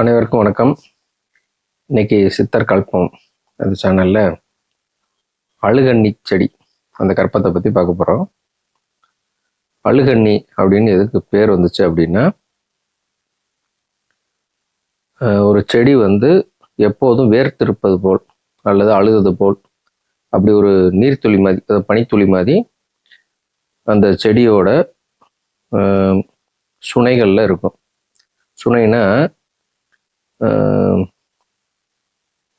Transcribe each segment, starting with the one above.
அனைவருக்கும் வணக்கம். இன்னைக்கு சித்தர் கல்பம் அந்த சேனலில் அழுகண்ணி செடி அந்த கற்பத்தை பற்றி பார்க்க போகிறோம் அழுகண்ணி அப்படின்னு எதுக்கு பேர் வந்துச்சு அப்படின்னா ஒரு செடி வந்து எப்போதும் வேர்த்திருப்பது போல் அல்லது அழுகுது போல் அப்படி ஒரு நீர்த்துளி மாதிரி அதாவது பனித்துளி மாதிரி அந்த செடியோட சுனைகளில் இருக்கும். சுனைனா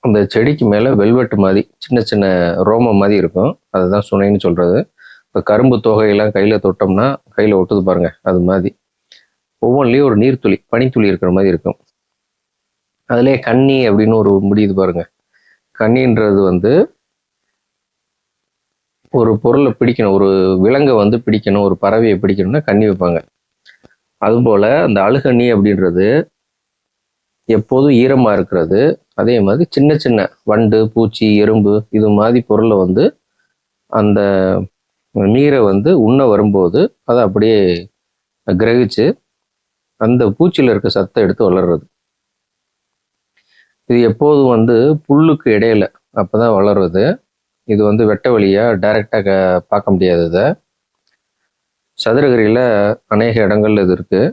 அந்த செடிக்கு மேலே வெல்வெட்டு மாதிரி சின்ன சின்ன ரோமம் மாதிரி இருக்கும். அதுதான் சுனைன்னு சொல்கிறது இப்போ கரும்பு தொகையெல்லாம் கையில் தொட்டோம்னா கையில் ஒட்டுது பாருங்கள் அது மாதிரி. ஒவ்வொன்றிலையும் ஒரு நீர்த்துளி பனித்துளி இருக்கிற மாதிரி இருக்கும். அதுலேயே கண்ணி அப்படின்னு ஒரு முடியுது பாருங்க. கன்னின்றது வந்து ஒரு பொருளை பிடிக்கணும் ஒரு விலங்கை வந்து பிடிக்கணும் ஒரு பறவையை பிடிக்கணும்னா கண்ணி வைப்பாங்க. அதுபோல் அந்த அழுகண்ணி அப்படின்றது எப்போதும் ஈரமாக இருக்கிறது. அதே மாதிரி சின்ன சின்ன வண்டு பூச்சி எறும்பு இது மாதிரி பொருளை வந்து அந்த நீரை வந்து உண்ண வரும்போது அதை அப்படியே கிரகிச்சு அந்த பூச்சியில் இருக்க சத்தை எடுத்து வளர்றது. இது எப்போதும் வந்து புல்லுக்கு இடையில அப்போ தான் வளருது இது வந்து வெட்ட வழியாக டைரெக்டாக பார்க்க முடியாது இதை. சதுரகிரியில் அநேக இடங்கள்ல இது இருக்குது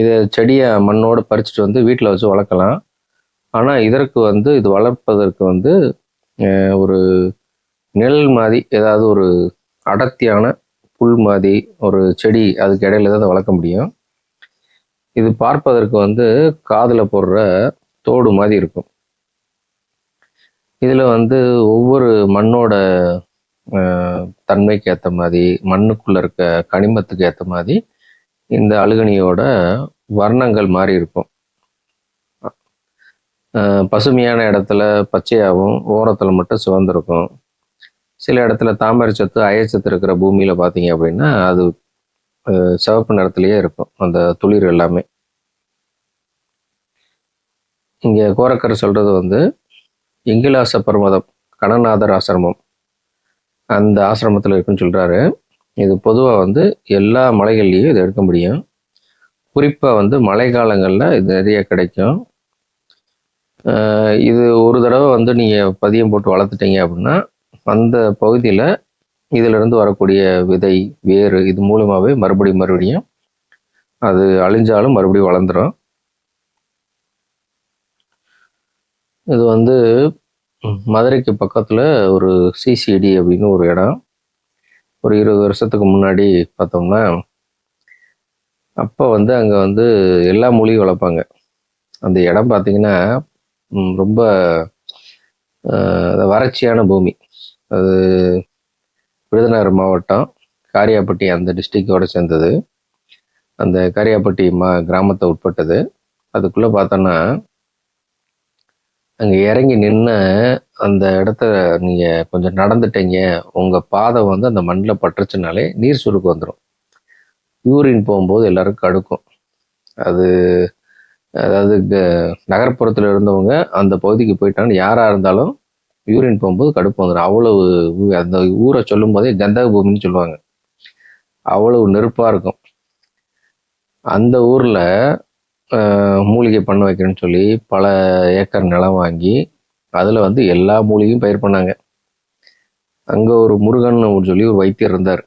இதை செடியை மண்ணோடு பறிச்சுட்டு வந்து வீட்டில் வச்சு வளர்க்கலாம். ஆனால் இதற்கு வந்து இது வளர்ப்பதற்கு வந்து ஒரு நிழல் மாதிரி ஏதாவது ஒரு அடர்த்தியான புல் மாதிரி ஒரு செடி அதுக்கு இடையில தான் அதை வளர்க்க முடியும். இது பார்ப்பதற்கு வந்து காதில் போடுற தோடு மாதிரி இருக்கும். இதில் வந்து ஒவ்வொரு மண்ணோட தன்மைக்கு ஏற்ற மாதிரி மண்ணுக்குள்ளே இருக்க கனிமத்துக்கு ஏற்ற மாதிரி இந்த அழுகணியோட வர்ணங்கள் மாறி இருக்கும். பசுமையான இடத்துல பச்சையாகவும் ஓரத்தில் மட்டும் சிவந்திருக்கும். சில இடத்துல தாமரை சத்து அயச்சத்து இருக்கிற பூமியில் பார்த்தீங்க அப்படின்னா அது சிவப்பு நிறத்துலேயே இருக்கும். அந்த துளிர் எல்லாமே. இங்கே கோரக்கர் சொல்கிறது வந்து இங்கிலாச பர்வதம் கணநாதர் ஆசிரமம். அந்த ஆசிரமத்தில் இருக்குன்னு சொல்கிறாரு இது பொதுவாக வந்து எல்லா மலைகள்லேயும் இதை எடுக்க முடியும். குறிப்பாக வந்து மழை காலங்களில் இது நிறைய கிடைக்கும். இது ஒரு தடவை வந்து நீங்கள் பதியம் போட்டு வளர்த்துட்டீங்க அப்படின்னா அந்த பகுதியில் இதிலிருந்து வரக்கூடிய விதை வேறு இது மூலமாகவே மறுபடியும் மறுபடியும் அது அழிஞ்சாலும் மறுபடியும் வளர்ந்துடும் இது வந்து மதுரைக்கு பக்கத்தில் ஒரு சிசிடி அப்படின்னு ஒரு இடம். ஒரு இருபது வருஷத்துக்கு முன்னாடி பார்த்தோம்னா அப்போ வந்து அங்கே வந்து எல்லா மொழியும் வளர்ப்பாங்க. அந்த இடம் பார்த்தீங்கன்னா ரொம்ப வறட்சியான பூமி. அது விருதுநகர் மாவட்டம் காரியாப்பட்டி அந்த டிஸ்ட்ரிக்டோடு சேர்ந்தது. அந்த காரியாப்பட்டி மா கிராமத்தை உட்பட்டது. அதுக்குள்ளே பார்த்தோன்னா அங்கே இறங்கி நின்று அந்த இடத்த நீங்கள் கொஞ்சம் நடந்துட்டீங்க. உங்கள் பாதை வந்து அந்த மண்ணில் பட்டுருச்சுனாலே நீர் சுருக்கு வந்துடும் யூரின் போகும்போது எல்லாருக்கும் கடுக்கும். அது அதாவது நகர்ப்புறத்தில் இருந்தவங்க அந்த பகுதிக்கு போயிட்டாங்கன்னு யாராக இருந்தாலும் யூரின் போகும்போது கடுப்பு வந்துடும் அவ்வளவு அந்த ஊரை சொல்லும் போதே கந்தக பூமின்னு சொல்லுவாங்க. அவ்வளவு நெருப்பாக இருக்கும். அந்த ஊரில் மூலிகை பண்ண வைக்கிறேன்னு சொல்லி பல ஏக்கர் நிலம் வாங்கி அதில் வந்து எல்லா மூலிகையும் பயிர் பண்ணாங்க. அங்கே ஒரு முருகன் சொல்லி ஒரு வைத்தியர் இருந்தார்.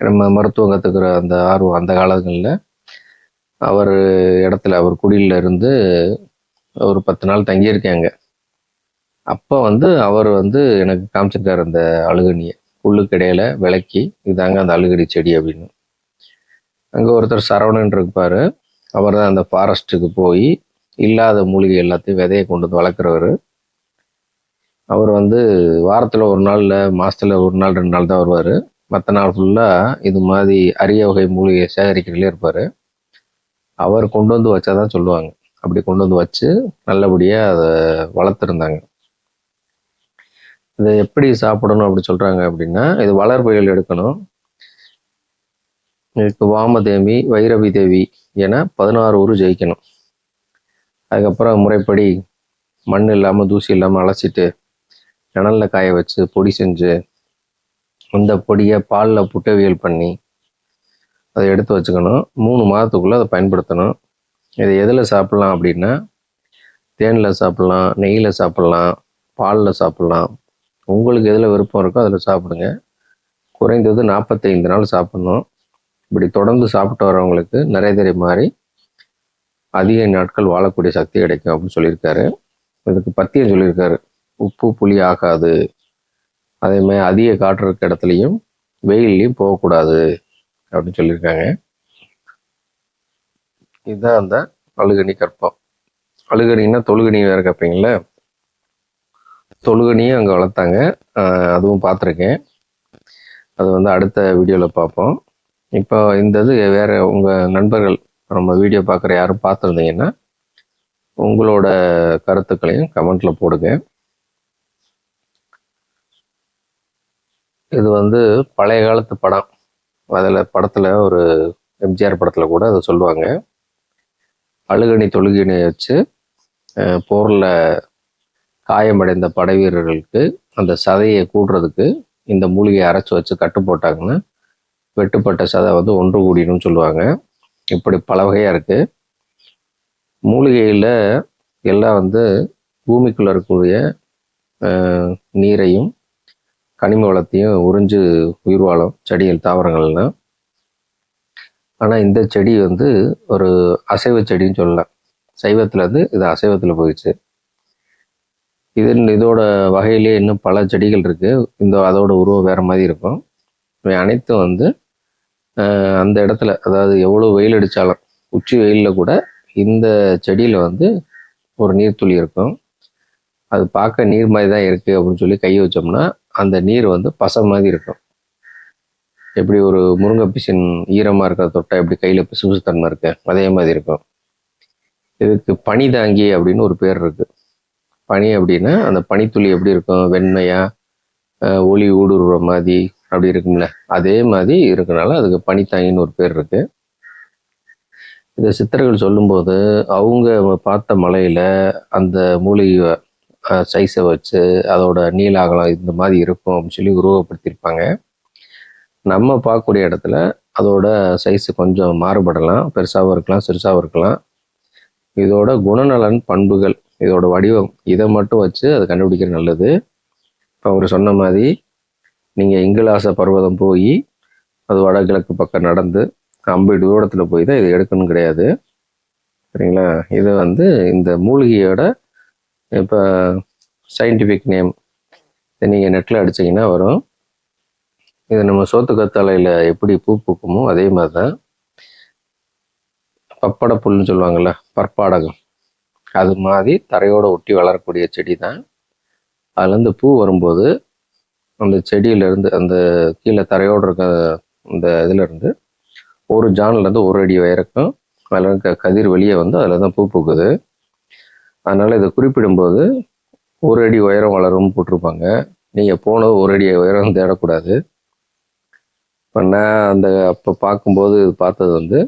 நம்ம மருத்துவம் கற்றுக்கிற அந்த ஆர்வம் அந்த காலங்களில் அவர் இடத்துல அவர் குடியில் இருந்து ஒரு பத்து நாள் தங்கியிருக்காங்க. அப்போ வந்து அவர் வந்து எனக்கு காமிச்சிருக்காரு அந்த அழுகணியை. புல்லுக்கு இடையில விளக்கி இதாங்க அந்த அழுகடி செடி அப்படின்னு. அங்கே ஒருத்தர் சரவணன் இருப்பார். அவர் தான் அந்த ஃபாரஸ்ட்டுக்கு போய் இல்லாத மூலிகை எல்லாத்தையும் விதையை கொண்டு வந்து வளர்க்குறவர். அவர் வந்து வாரத்தில் ஒரு நாளில் மாதத்தில் ஒரு நாள் ரெண்டு நாள் தான் வருவார். மற்ற நாள் ஃபுல்லாக இது மாதிரி அரிய வகை மூலிகையை சேகரிக்கிறதுலே இருப்பார். அவர் கொண்டு வந்து வச்சா தான் சொல்லுவாங்க. அப்படி கொண்டு வந்து வச்சு நல்லபடியாக அதை வளர்த்துருந்தாங்க. இதை எப்படி சாப்பிடணும் அப்படி சொல்கிறாங்க அப்படின்னா இது வளர்புயல் எடுக்கணும். இதுக்கு வாமதேவி வைரவி தேவி என பதினாறு ஊர் ஜெயிக்கணும். அதுக்கப்புறம் முறைப்படி மண் இல்லாமல் தூசி இல்லாமல் அலசிட்டு நிழலில் காய வச்சு பொடி செஞ்சு அந்த பொடியை பாலில் புட்டவியல் பண்ணி அதை எடுத்து வச்சுக்கணும். மூணு மாதத்துக்குள்ளே அதை பயன்படுத்தணும். இதை எதில் சாப்பிட்லாம் அப்படின்னா தேனில் சாப்பிட்லாம் நெய்யில் சாப்பிட்லாம் பாலில் சாப்பிட்லாம். உங்களுக்கு எதில் விருப்பம் இருக்கோ அதில் சாப்பிடுங்க. குறைந்தது நாற்பத்தைந்து நாள் சாப்பிட்ணும். இப்படி தொடர்ந்து சாப்பிட்டு வரவங்களுக்கு நிறைய தெரிய மாதிரி அதிக நாட்கள் வாழக்கூடிய சக்தி கிடைக்கும் அப்படின்னு சொல்லியிருக்காரு. இதுக்கு பத்தியம் சொல்லியிருக்காரு. உப்பு புளி ஆகாது. அதேமாதிரி அதிக காற்று இருக்க இடத்துலையும் வெயில்லையும் போகக்கூடாது அப்படின்னு சொல்லியிருக்காங்க. இதுதான் அந்த அழுகணி கற்பம். அழுகணின்னா தொழுகணி வேறு கேட்பீங்கள தொழுகணியும் அங்கே வளர்த்தாங்க. அதுவும் பார்த்துருக்கேன். அது வந்து அடுத்த வீடியோவில் பார்ப்போம். இப்போ இந்த இது வேறு உங்கள் நண்பர்கள் நம்ம வீடியோ பார்க்குற யாரும் பார்த்துருந்தீங்கன்னா உங்களோட கருத்துக்களையும் கமெண்ட்டில் போடுங்க. இது வந்து பழைய காலத்து படம். அதில் படத்தில் ஒரு எம்ஜிஆர் படத்தில் கூட அதை சொல்லுவாங்க. அழுகணி தொழுகினை வச்சு போரில் காயமடைந்த படை வீரர்களுக்கு அந்த சதையை கூடுறதுக்கு இந்த மூலிகையை அரைச்சி வச்சு கட்டு போட்டாங்கன்னா வெட்டுப்பட்ட சதை வந்து ஒன்று கூடினும் சொல்லுவாங்க. இப்படி பல வகையாக இருக்குது மூலிகையில் எல்லாம் வந்து பூமிக்குள்ள இருக்கக்கூடிய நீரையும் கனிம வளத்தையும் உறிஞ்சு உயிர் வாழும் செடிகள் தாவரங்கள்லாம் ஆனால் இந்த செடி வந்து ஒரு அசைவ செடின்னு சொல்லலாம். சைவத்துல வந்து இது அசைவத்தில் போயிடுச்சு. இது இதோட வகையிலே இன்னும் பல செடிகள் இருக்கு. இந்த அதோட உருவம் வேற மாதிரி இருக்கும். இவை அனைத்தும் வந்து அந்த இடத்துல அதாவது எவ்வளோ வெயில் அடித்தாலும் உச்சி வெயிலில் கூட இந்த செடியில் வந்து ஒரு நீர்த்துளி இருக்கும். அது பார்க்க நீர் மாதிரி தான் இருக்குது அப்படின்னு சொல்லி கை வச்சோம்னா அந்த நீர் வந்து பசை மாதிரி இருக்கும். எப்படி ஒரு முருங்கை பிசின் ஈரமாக இருக்கிற தொட்டை எப்படி கையில் பிசுபிசுத்தன்மை இருக்கு? அதே மாதிரி இருக்கும். இதுக்கு பனி தாங்கி அப்படின்னு ஒரு பேர் இருக்குது பனி அப்படின்னா அந்த பனித்துளி எப்படி இருக்கும்? வெண்மையாக ஒளி ஊடுருவ மாதிரி அப்படி இருக்கும்ல. அதே மாதிரி இருக்கனால அதுக்கு பனித்தாயின்னு ஒரு பேர் இருக்கு. இதை சித்தர்கள் சொல்லும்போது அவங்க பார்த்த மலையில அந்த மூலிகை சைஸை வச்சு அதோட நீலாகலம் இந்த மாதிரி இருக்கும் அப்படின்னு சொல்லி உருவப்படுத்தியிருப்பாங்க நம்ம பார்க்கக்கூடிய இடத்துல அதோட சைஸ் கொஞ்சம் மாறுபடலாம். பெருசாகவும் இருக்கலாம் சிறுசாகவும் இருக்கலாம். இதோட குணநலன் பண்புகள் இதோட வடிவம் இதை மட்டும் வச்சு அதை கண்டுபிடிக்கிறது நல்லது. இப்போ அவர் சொன்ன மாதிரி நீங்கள் இங்கிலாச பர்வதம் போய் அது வடகிழக்கு பக்கம் நடந்து அம்பது தூரத்தில் போய் தான் இது எடுக்கணும் கிடையாது. சரிங்களா? இது வந்து இந்த மூலிகையோட இப்போ சயின்டிஃபிக் நேம் இதை நீங்கள் நெட்டில் அடிச்சீங்கன்னா வரும். இது நம்ம சோத்து கத்தாழையில் எப்படி பூ பூக்குமோ அதே மாதிரி தான் பப்பட புல்லுன்னு சொல்லுவாங்கள்ல பற்பாடகம். அது மாதிரி தரையோட ஒட்டி வளரக்கூடிய செடி தான் அதுலேருந்து பூ வரும்போது அந்த செடியிலேருந்து அந்த கீழே தரையோடு இருக்க அந்த இதுலேருந்து ஒரு ஜான்லேருந்து ஒரு அடி உயரக்கும் அதில் இருக்க கதிர் வெளியே வந்து அதில் தான் பூ பூக்குது. அதனால் இதை குறிப்பிடும்போது ஒரு அடி உயரம் வளரும்னு போட்டிருப்பாங்க. நீங்கள் போனது ஒரு அடி உயரம் தேடக்கூடாது. இப்போ நான் அந்த அப்போ பார்க்கும்போது இது பார்த்தது வந்து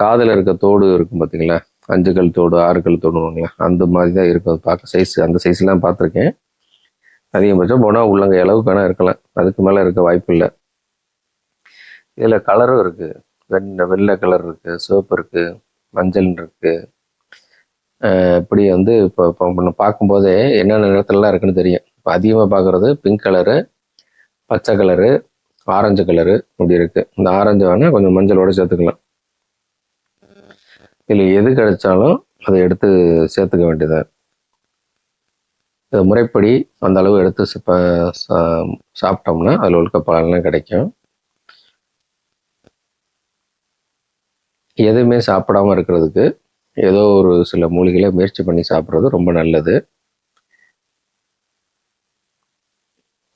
காதில் இருக்க தோடு இருக்கும் பார்த்தீங்களா அஞ்சு கல் தோடு ஆறு கல் தோடுவாங்களா அந்த மாதிரி தான் இருக்கும். அது பார்க்க சைஸ் அந்த சைஸ்லாம் பார்த்துருக்கேன். அதிகபட்சம் போனால் உள்ளங்க அளவுக்கு வேணால் இருக்கலாம். அதுக்கு மேலே இருக்க வாய்ப்பு இல்லை. இதில் கலரும் இருக்குது வெண்ண வெள்ளை கலர் இருக்குது சிவப்பு இருக்குது மஞ்சள் இருக்குது இப்படி வந்து இப்போ இப்போ பார்க்கும்போதே என்னென்ன நிறத்துலலாம் இருக்குன்னு தெரியும். இப்போ அதிகமாக பார்க்குறது பிங்க் கலரு பச்சை கலரு ஆரஞ்சு கலரு இப்படி இருக்குது இந்த ஆரஞ்சு வேணால் கொஞ்சம் மஞ்சளோடு சேர்த்துக்கலாம். இதில் எது கிடைச்சாலும் அதை எடுத்து சேர்த்துக்க வேண்டியதான் இது முறைப்படி அந்த அளவு எடுத்து சாப்பிட்டோம்னா அதில் உள்ள பலன்லாம் கிடைக்கும். எதுவுமே சாப்பிடாம இருக்கிறதுக்கு ஏதோ ஒரு சில மூலிகைகளை முயற்சி பண்ணி சாப்பிட்றது ரொம்ப நல்லது.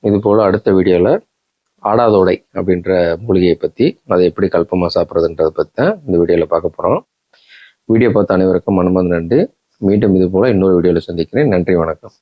இது போல் அடுத்த வீடியோவில் ஆடாதோடை அப்படின்ற மூலிகையை பற்றி அதை எப்படி கல்பமாக சாப்பிட்றதுன்றதை பற்றி தான் இந்த வீடியோவில் பார்க்க போகிறோம் வீடியோ பார்த்த அனைவருக்கும் மனமார்ந்த நன்றி. மீண்டும் இது போல் இன்னொரு வீடியோவில் சந்திக்கிறேன். நன்றி வணக்கம்.